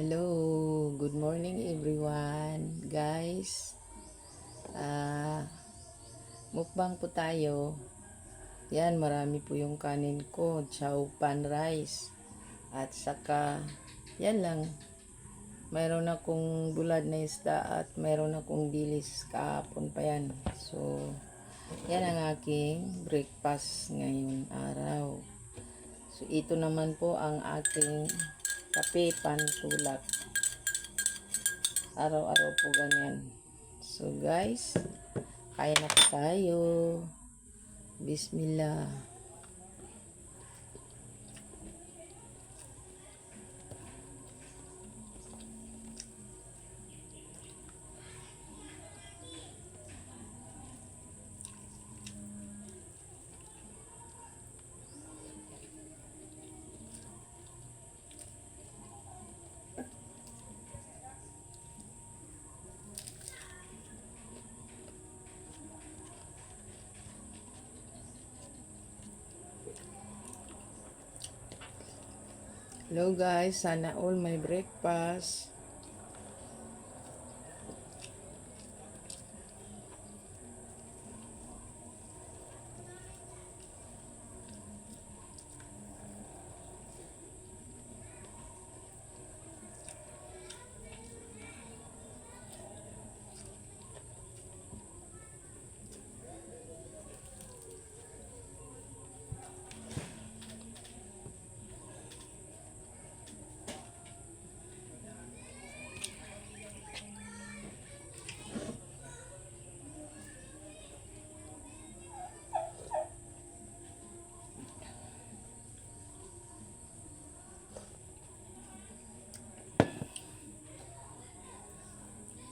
Hello, good morning everyone. Guys, ah mukbang po tayo. Yan, marami po yung kanin ko. Chow pan rice. At saka, yan lang. Mayroon akong bulad na isda at mayroon akong dilis kahapon pa yan. So, yan ang aking breakfast ngayon araw. So, ito naman po ang aking kape pantulak. Araw-araw po ganyan. So, guys, kaya na tayo. Bismillah. Hello guys, sana all may breakfast.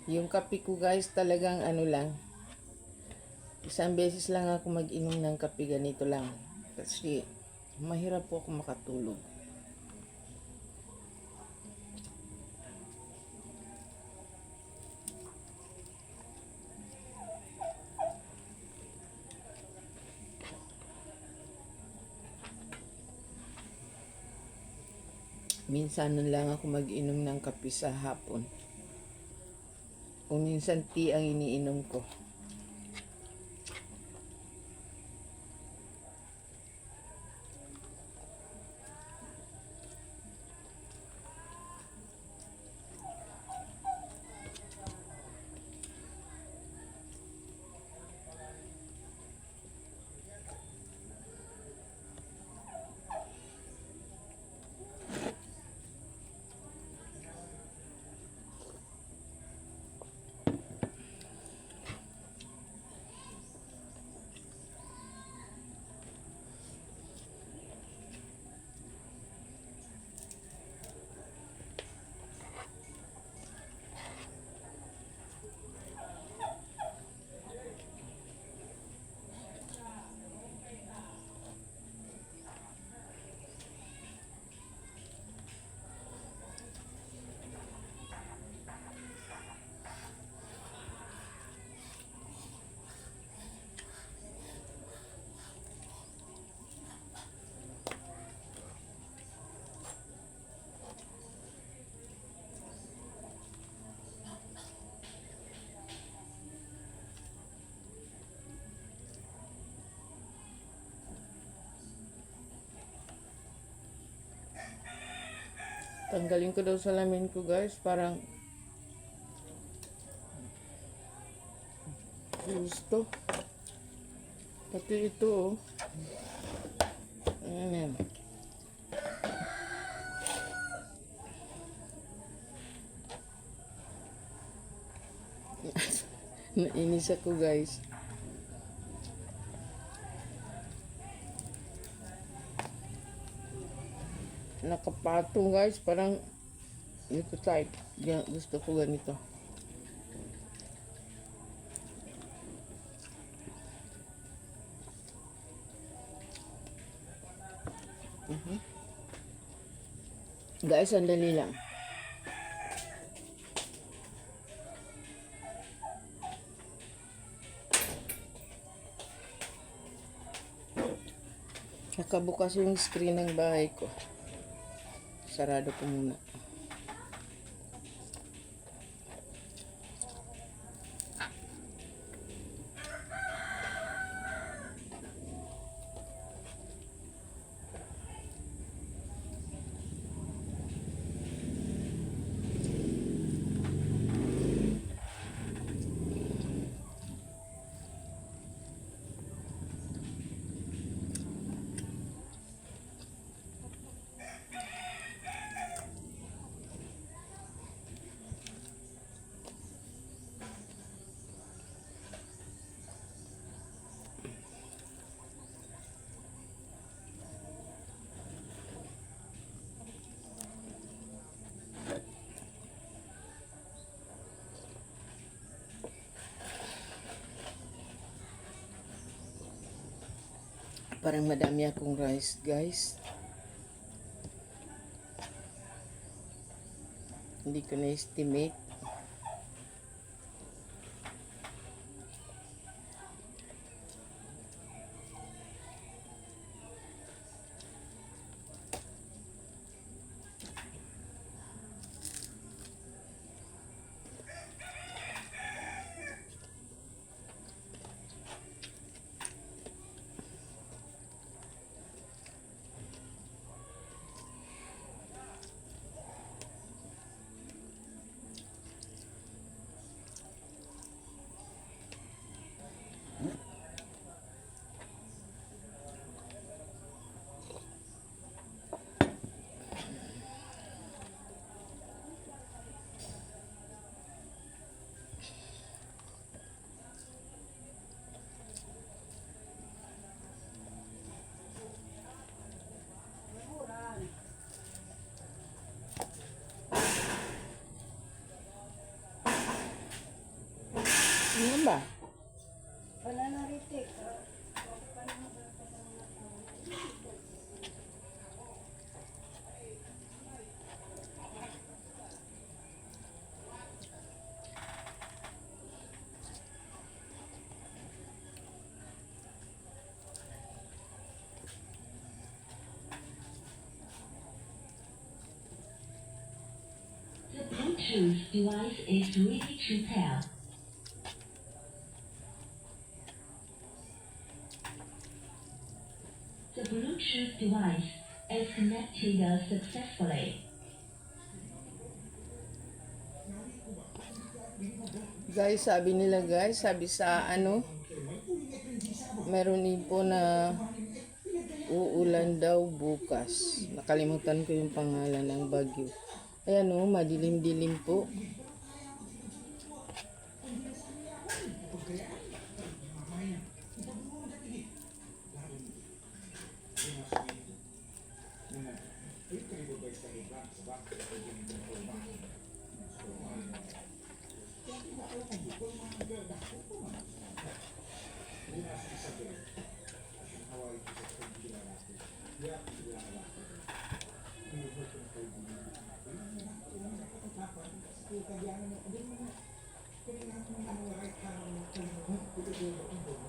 Yung kape ko guys, talagang ano lang. Isang beses lang ako mag-inom ng kape ganito lang. Kasi mahirap po ako makatulog. Minsan lang ako mag-inom ng kape sa hapon. Minsan tea ang iniinom ko. Tanggalin ko daw salamin ko guys. Parang gusto. Pati ito oh. Ayan yan. Nainis ako guys. Nakapatong guys. Parang ito type Yan, gusto ko ganito. Mhm. guys sandali lang. Nakabukas yung screen ng bahay ko sarado ko muna. Parang madami akong rice, guys. Hindi ko na-estimate. Ano ba? The Bluetooth device is ready to pair. The Bluetooth device is connected successfully. Guys, sabi nila guys, sabi sa ano, meron din po na uulan daw bukas. Nakalimutan ko yung pangalan ng bagyo. Ayan o, madilim-dilim po. Thank you.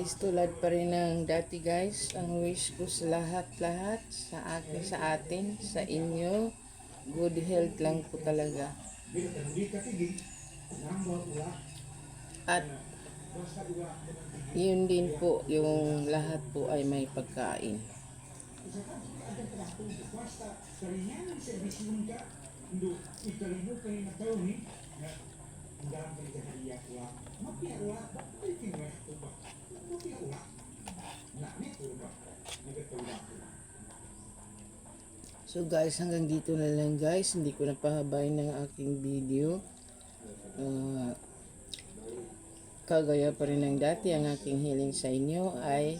Guys, tulad pa rin ng dati guys, ang wish ko sa lahat-lahat, sa akin, sa atin, sa inyo, good health lang po talaga. At yun din po, yung lahat po ay may pagkain. So guys, hanggang dito na lang guys. Hindi ko na pahabayin ng aking video. Ah, kagaya pa rin ng dati, ang aking hiling sa inyo ay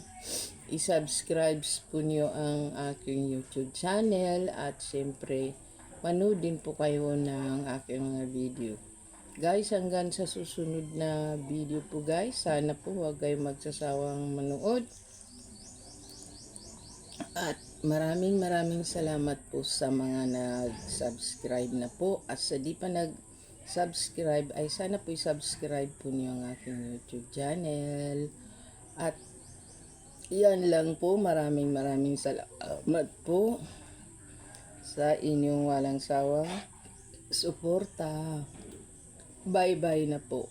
i-subscribe po nyo ang aking YouTube channel at syempre manood din po kayo ng aking mga video. Guys, hanggang sa susunod na video po guys, sana po huwag kayo magsasawang manood. At maraming maraming salamat po sa mga nag-subscribe na po. At sa di pa nag-subscribe ay sana po i-subscribe po niyo ang aking YouTube channel. At yan lang po. Maraming maraming salamat po sa inyong walang sawang suporta. Bye-bye na po.